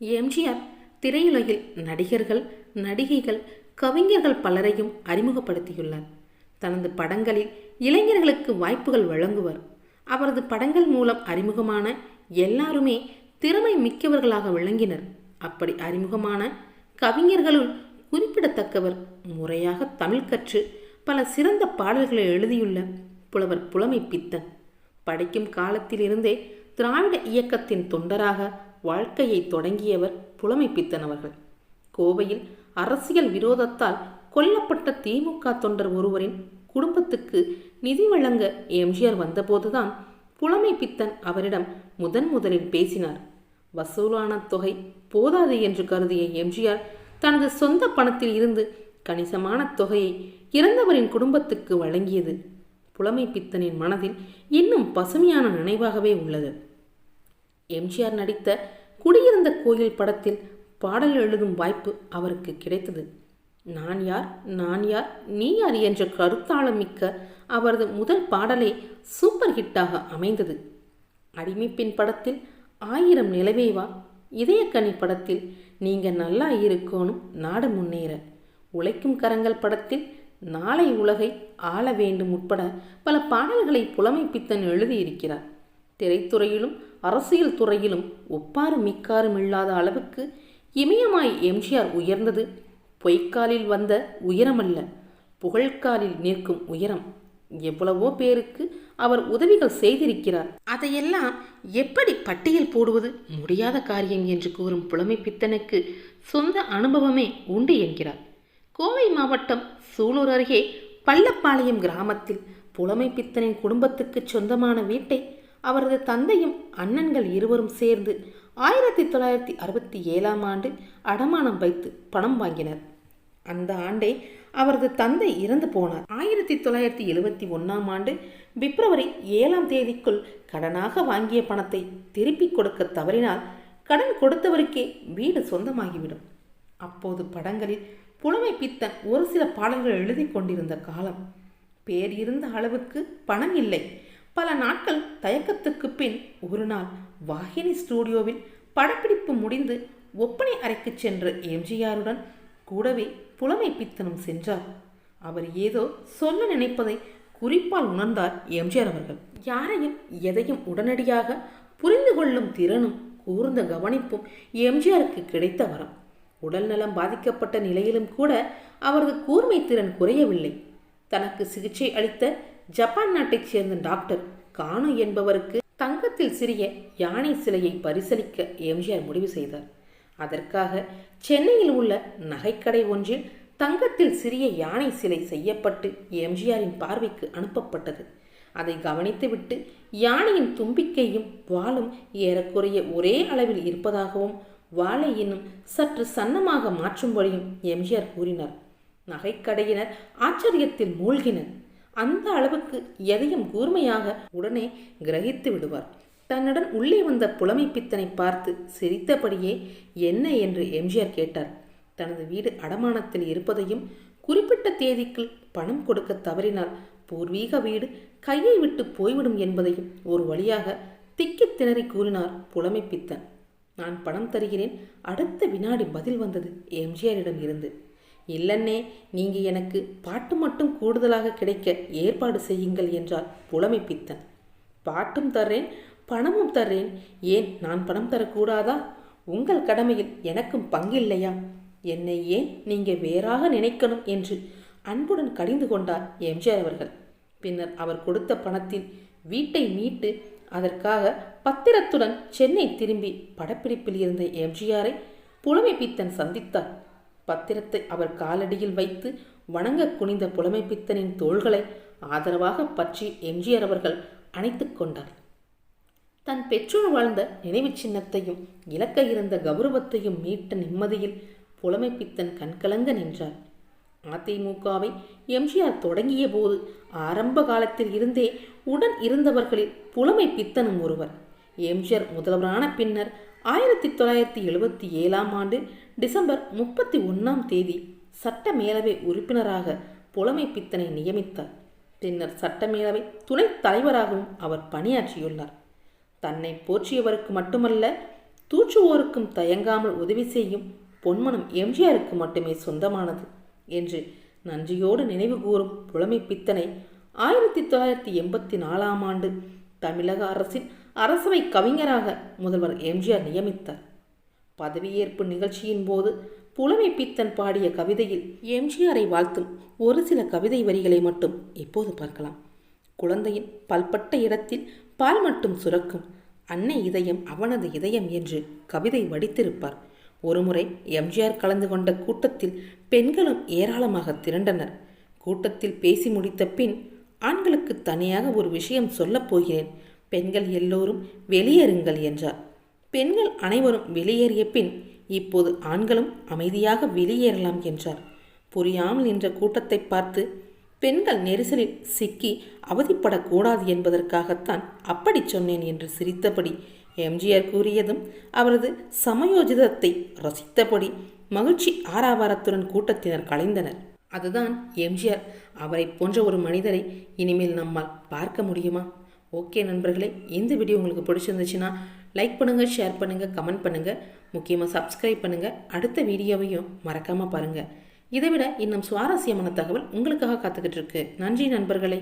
எம்ஜிஆர் திரையுலகில் நடிகர்கள் நடிகைகள் கவிஞர்கள் பலரையும் அறிமுகப்படுத்தியுள்ளார். தனது படங்களில் இளைஞர்களுக்கு வாய்ப்புகள் வழங்குவர். அவரது படங்கள் மூலம் அறிமுகமான எல்லாருமே திறமை மிக்கவர்களாக விளங்கினர். அப்படி அறிமுகமான கவிஞர்களுள் குறிப்பிடத்தக்கவர் முறையாக தமிழ் கற்று பல சிறந்த பாடல்களை எழுதியுள்ள புலவர் புலமை பித்தன் படிக்கும் காலத்திலிருந்தே திராவிட இயக்கத்தின் தொண்டராக வாழ்க்கையை தொடங்கியவர் புலமை பித்தன் அவர்கள் கோவையில் அரசியல் விரோதத்தால் கொல்லப்பட்ட திமுக தொண்டர் ஒருவரின் குடும்பத்துக்கு நிதி வழங்க எம்ஜிஆர் வந்தபோதுதான் புலமை பித்தன் அவரிடம் முதன் முதலில் பேசினார். வசூலான தொகை போதாது என்று கருதிய எம்ஜிஆர் தனது சொந்த பணத்தில் இருந்து கணிசமான தொகையை இறந்தவரின் குடும்பத்துக்கு வழங்கியது. புலமை பித்தனின் மனதில் இன்னும் பசுமையான நினைவாகவே உள்ளது. எம்ஜிஆர் நடித்த குடியிருந்த கோயில் படத்தில் பாடல் எழுதும் வாய்ப்பு அவருக்கு கிடைத்தது. நான் யார்? நான் யார்? நீ யார்? என்ற கருத்தாளம் மிக்க அவரது முதல் பாடலே சூப்பர் ஹிட்டாக அமைந்தது. அடிமைப்பின் படத்தில் ஆயிரம் நிலவேவா இதயக்கனி படத்தில் நீங்க நல்லா இருக்கணும் நாடு முன்னேற. உழைக்கும் கரங்கள் படத்தில் நாளை உலகை ஆள வேண்டும் உட்பட பல பாடல்களை புலமை பித்தன் எழுதியிருக்கிறார். திரைத்துறையிலும் அரசியல் துறையிலும் ஒப்பாரும் மிக்காரும் இல்லாத அளவுக்கு இமயமாய் எம்ஜிஆர் உயர்ந்தது. பொய்க்காலில் வந்த உயரமல்ல புகழ்காலில் நிற்கும் உயரம். எவ்வளவோ பேருக்கு அவர் உதவிகள் செய்திருக்கிறார். அதையெல்லாம் எப்படி பட்டியல் போடுவது? முடியாத காரியம் என்று கூறும் புலமை பித்தனுக்கு சொந்த அனுபவமே உண்டு என்கிறார். கோவை மாவட்டம் சூலூர் அருகே பள்ளப்பாளையம் கிராமத்தில் புலமை பித்தனின் குடும்பத்துக்கு சொந்தமான வீட்டை அவரது தந்தையும் அண்ணன்கள் இருவரும் சேர்ந்து ஆயிரத்தி தொள்ளாயிரத்தி அறுபத்தி ஏழாம் ஆண்டு அடமானம் வைத்து பணம் வாங்கினர். அந்த ஆண்டே அவரது தந்தை இறந்து போனார். ஆயிரத்தி தொள்ளாயிரத்தி எழுபத்தி ஒன்றாம் ஆண்டு பிப்ரவரி ஏழாம் தேதிக்குள் கடனாக வாங்கிய பணத்தை திருப்பிக் கொடுக்க தவறினால் கடன் கொடுத்தவருக்கே வீடு சொந்தமாகிவிடும். அப்போது படங்களில் புலமை பித்தன் ஒரு சில பாடல்கள் எழுதி கொண்டிருந்த காலம். பேர் இருந்த அளவுக்கு பணம் இல்லை. பல நாட்கள் தயக்கத்துக்கு பின் ஒரு நாள் வாகினி ஸ்டூடியோவில் படப்பிடிப்பு முடிந்து ஒப்பனை அறைக்கு சென்ற எம்ஜிஆருடன் கூடவே புலமை பித்தனும் சென்றார். அவர் ஏதோ சொல்ல நினைப்பதை குறிப்பால் உணர்ந்தார் எம்ஜிஆர் அவர்கள். யாரையும் எதையும் உடனடியாக புரிந்து கொள்ளும் திறனும் கூர்ந்த கவனிப்பும் எம்ஜிஆருக்கு கிடைத்த வரம். உடல் நலம் பாதிக்கப்பட்ட நிலையிலும் கூட அவரது கூர்மை திறன் குறையவில்லை. தனக்கு சிகிச்சை அளித்த ஜப்பான் நாட்டைச் சேர்ந்த டாக்டர் கானு என்பவருக்கு தங்கத்தில் சிறிய யானை சிலையை பரிசளிக்க எம்ஜிஆர் முடிவு செய்தார். அதற்காக சென்னையில் உள்ள நகைக்கடை ஒன்றில் தங்கத்தில் சிறிய யானை சிலை செய்யப்பட்டு எம்ஜிஆரின் பார்வைக்கு அனுப்பப்பட்டது. அதை கவனித்துவிட்டு யானையின் தும்பிக்கையும் வாளும் ஏறக்குறைய ஒரே அளவில் இருப்பதாகவும் வாளை இன்னும் சற்று சன்னமாக மாற்றும்படியும் எம்ஜிஆர் கூறினார். நகைக்கடையினர் ஆச்சரியத்தில் மூழ்கினர். அந்த அளவுக்கு எதையும் கூர்மையாக உடனே கிரகித்து விடுவார். தன்னுடன் உள்ளே வந்த புலமை பித்தனை பார்த்து சிரித்தபடியே என்ன? என்று எம்ஜிஆர் கேட்டார். தனது வீடு அடமானத்தில் இருப்பதையும் குறிப்பிட்ட தேதிக்குள் பணம் கொடுக்க தவறினால் பூர்வீக வீடு கையை விட்டு போய்விடும் என்பதையும் ஒரு வழியாக திக்கி திணறி கூறினார் புலமை பித்தன். நான் பணம் தருகிறேன். அடுத்த வினாடி பதில் வந்தது எம்ஜிஆரிடம் இருந்து. இல்லன்னே நீங்க எனக்கு பாட்டு மட்டும் கூடுதலாக கிடைக்க ஏற்பாடு செய்யுங்கள் என்றார் புலமை பித்தன் பாட்டும் தர்றேன் பணமும் தர்றேன். ஏன் நான் பணம் தரக்கூடாதா? உங்கள் கடமையில் எனக்கும் பங்கில்லையா? என்னை ஏன் நீங்க வேறாக நினைக்கணும் என்று அன்புடன் கடிந்து கொண்டார் எம்ஜிஆர் அவர்கள். பின்னர் அவர் கொடுத்த பணத்தில் வீட்டை மீட்டு அதற்காக பத்திரத்துடன் சென்னை திரும்பி படப்பிடிப்பில் இருந்த எம்ஜிஆரை புலமை பித்தன் சந்தித்தார். பத்திரத்தை அவர் காலடியில் வைத்து வணங்க குனிந்த புலமை பித்தனின் தோள்களை ஆதரவாக பற்றி எம்ஜிஆர் அவர்கள் அணைத்துக் கொண்டார். தன் பெற்றோர் வாழ்ந்த நினைவுச் சின்னத்தையும் இலக்க இருந்த கௌரவத்தையும் மீட்ட நிம்மதியில் புலமை பித்தன் கண்கலங்க நின்றார். அதிமுகவை எம்ஜிஆர் தொடங்கிய போது ஆரம்ப காலத்தில் இருந்தே உடன் இருந்தவர்களில் புலமை பித்தனும் ஒருவர். எம்ஜிஆர் முதல்வரான பின்னர் ஆயிரத்தி தொள்ளாயிரத்தி எழுபத்தி ஏழாம் ஆண்டு டிசம்பர் முப்பத்தி ஒன்றாம் தேதி சட்ட மேலவை உறுப்பினராக புலமை பித்தனை நியமித்தார். பின்னர் சட்டமேலவை துணைத் தலைவராகவும் அவர் பணியாற்றியுள்ளார். தன்னை போற்றியவருக்கு மட்டுமல்ல தூற்றுவோருக்கும் தயங்காமல் உதவி செய்யும் பொன்மனம் எம்ஜிஆருக்கு மட்டுமே சொந்தமானது என்று நன்றியோடு நினைவு கூறும் புலமை பித்தனை ஆயிரத்தி தொள்ளாயிரத்தி எண்பத்தி நாலாம் ஆண்டு தமிழக அரசின் அரசவை கவிஞராக முதல்வர் எம்ஜிஆர் நியமித்தார். பதவியேற்பு நிகழ்ச்சியின் போது புலமை பித்தன் பாடிய கவிதையில் எம்ஜிஆரை வாழ்த்தும் ஒரு சில கவிதை வரிகளை மட்டும் இப்போது பார்க்கலாம். குழந்தையின் பல்பட்ட இடத்தில் பால் மட்டும் சுரக்கும் அன்னை இதயம் அவனது இதயம் என்று கவிதை வடித்திருப்பார். ஒருமுறை எம்ஜிஆர் கலந்து கொண்ட கூட்டத்தில் பெண்களும் ஏராளமாக திரண்டனர். கூட்டத்தில் பேசி முடித்த பின் ஆண்களுக்கு தனியாக ஒரு விஷயம் சொல்லப் போகிறேன். பெண்கள் எல்லோரும் வெளியேறுங்கள் என்றார். பெண்கள் அனைவரும் வெளியேறிய பின் இப்போது ஆண்களும் அமைதியாக வெளியேறலாம் என்றார். புரியாமல் நின்ற கூட்டத்தை பார்த்து பெண்கள் நெரிசலில் சிக்கி அவதிப்படக்கூடாது என்பதற்காகத்தான் அப்படி சொன்னேன் என்று சிரித்தபடி எம்ஜிஆர் கூறியதும் அவரது சமயோஜிதத்தை ரசித்தபடி மகிழ்ச்சி ஆராவாரத்துடன் கூட்டத்தினர் கலைந்தனர். அதுதான் எம்ஜிஆர். அவரை போன்ற ஒரு மனிதரை இனிமேல் நம்மால் பார்க்க முடியுமா? ஓகே நண்பர்களே இந்த வீடியோ உங்களுக்கு பிடிச்சிருந்துச்சுன்னா லைக் பண்ணுங்கள் ஷேர் பண்ணுங்கள் கமெண்ட் பண்ணுங்கள் முக்கியமாக சப்ஸ்கிரைப் பண்ணுங்கள் அடுத்த வீடியோவையும் மறக்காமல் பாருங்கள் இதை விட இன்னும் சுவாரஸ்யமான தகவல் உங்களுக்காக காத்துக்கிட்டு இருக்கு. நன்றி நண்பர்களே.